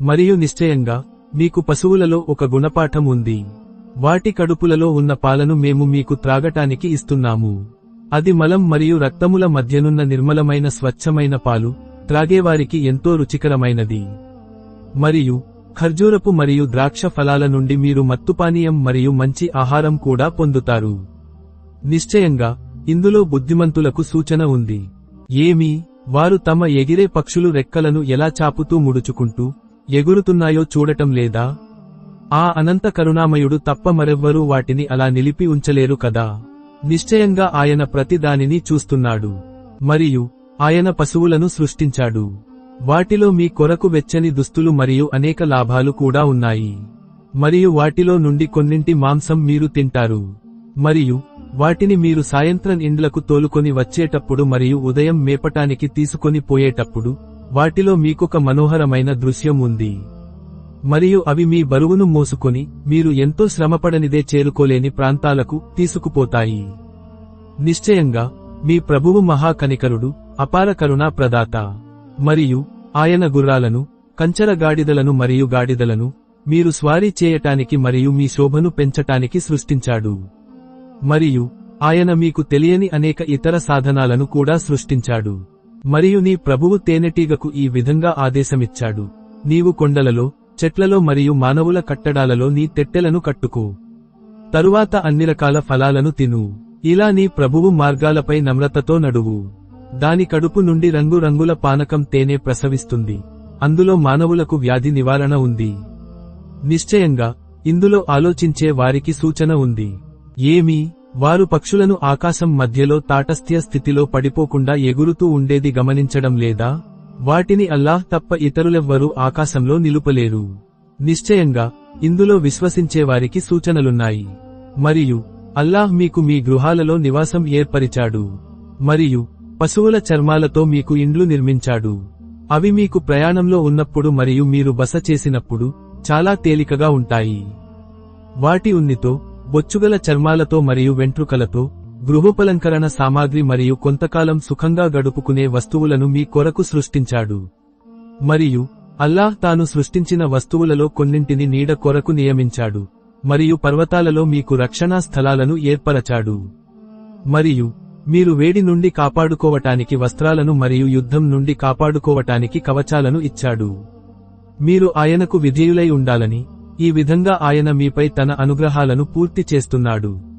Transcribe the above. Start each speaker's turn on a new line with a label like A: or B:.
A: మరియు నిశ్చయంగా మీకు పశువులలో ఒక గుణపాఠం ఉంది. వాటి కడుపులలో ఉన్న పాలను మేము మీకు త్రాగటానికి ఇస్తున్నాము. అది మలం మరియు రక్తముల మధ్యనున్న నిర్మలమైన స్వచ్ఛమైన పాలు త్రాగేవారికి ఎంతో రుచికరమైనది. మరియు ఖర్జూరపు మరియు ద్రాక్ష ఫలాల నుండి మీరు మత్తుపానీయం మరియు మంచి ఆహారం కూడా పొందుతారు. నిశ్చయంగా ఇందులో బుద్ధిమంతులకు సూచన ఉంది. ఏమి వారు తమ ఎగిరే పక్షులు రెక్కలను ఎలా చాపుతూ ముడుచుకుంటూ ఎగురుతున్నాయో చూడటం లేదా? ఆ అనంత కరుణామయుడు తప్ప మరెవ్వరూ వాటిని అలా నిలిపి ఉంచలేరు కదా? నిశ్చయంగా ఆయన ప్రతిదానిని చూస్తున్నాడు. మరియు ఆయన పశువులను సృష్టించాడు. వాటిలో మీ కొరకు వెచ్చని దుస్తులు మరియు అనేక లాభాలు కూడా ఉన్నాయి. మరియు వాటిలో నుండి కొన్నింటి మాంసం మీరు తింటారు. మరియు వాటిని మీరు సాయంత్రం ఇండ్లకు తోలుకొని వచ్చేటప్పుడు మరియు ఉదయం మేపటానికి తీసుకొని పోయేటప్పుడు వాటిలో మీకొక మనోహరమైన దృశ్యం ఉంది. మరియు అవి మీ బరువును మోసుకొని మీరు ఎంతో శ్రమపడనిదే చేరుకోలేని ప్రాంతాలకు తీసుకుపోతాయి. నిశ్చయంగా మీ ప్రభువు మహాకనికరుడు అపార కరుణా ప్రదాత. మరియు ఆయన గుర్రాలను కంచర గాడిదలను మరియు గాడిదలను మీరు స్వారీ చేయటానికి మరియు మీ శోభను పెంచటానికి సృష్టించాడు. మరియు ఆయన మీకు తెలియని అనేక ఇతర సాధనాలను కూడా సృష్టించాడు. మరియు నీ ప్రభువు తేనెటీగకు ఈ విధంగా ఆదేశమిచ్చాడు. నీవు కొండలలో చెట్లలో మరియు మానవుల కట్టడాలలో నీ తెట్టెలను కట్టుకో. తరువాత అన్ని రకాల ఫలాలను తిను. ఇలా నీ ప్రభువు మార్గాలపై నమ్రతతో నడువు. దాని కడుపు నుండి రంగురంగుల పానకం తేనె ప్రసవిస్తుంది. అందులో మానవులకు వ్యాధి నివారణ ఉంది. నిశ్చయంగా ఇందులో ఆలోచించే వారికి సూచన ఉంది. ఏమి? వారు పక్షులను ఆకాశం మధ్యలో తాటస్థ్య స్థితిలో పడిపోకుండా ఎగురుతూ ఉండేది గమనించడం లేదా? వాటిని అల్లాహ్ తప్ప ఇతరులెవ్వరూ ఆకాశంలో నిలుపలేరు. నిశ్చయంగా ఇందులో విశ్వసించే వారికి సూచనలున్నాయి. మరియు అల్లాహ్ మీకు మీ గృహాలలో నివాసం ఏర్పరిచాడు. మరియు పశువుల చర్మాలతో మీకు ఇండ్లు నిర్మించాడు. అవి మీకు ప్రయాణంలో ఉన్నప్పుడు మరియు మీరు బస చేసినప్పుడు చాలా తేలికగా ఉంటాయి. వాటి ఉన్నితో బొచ్చుగల చర్మాలతో మరియు వెంట్రుకలతో గృహోపలంకరణ సామాగ్రి మరియు కొంతకాలం సుఖంగా గడుపుకునే వస్తువులను మీ కొరకు సృష్టించాడు. మరియు అల్లాహ్ తాను సృష్టించిన వస్తువులలో కొన్నింటిని నీడ కొరకు నియమించాడు మరియు పర్వతాలలో మీకు రక్షణా స్థలాలను ఏర్పరచాడు. మరియు మీరు వేడి నుండి కాపాడుకోవటానికి వస్త్రాలను మరియు యుద్ధం నుండి కాపాడుకోవటానికి కవచాలను ఇచ్చాడు. మీరు ఆయనకు విధేయులై ఉండాలని ఈ విధంగా ఆయన మీపై తన అనుగ్రహాలను పూర్తి చేస్తున్నాడు.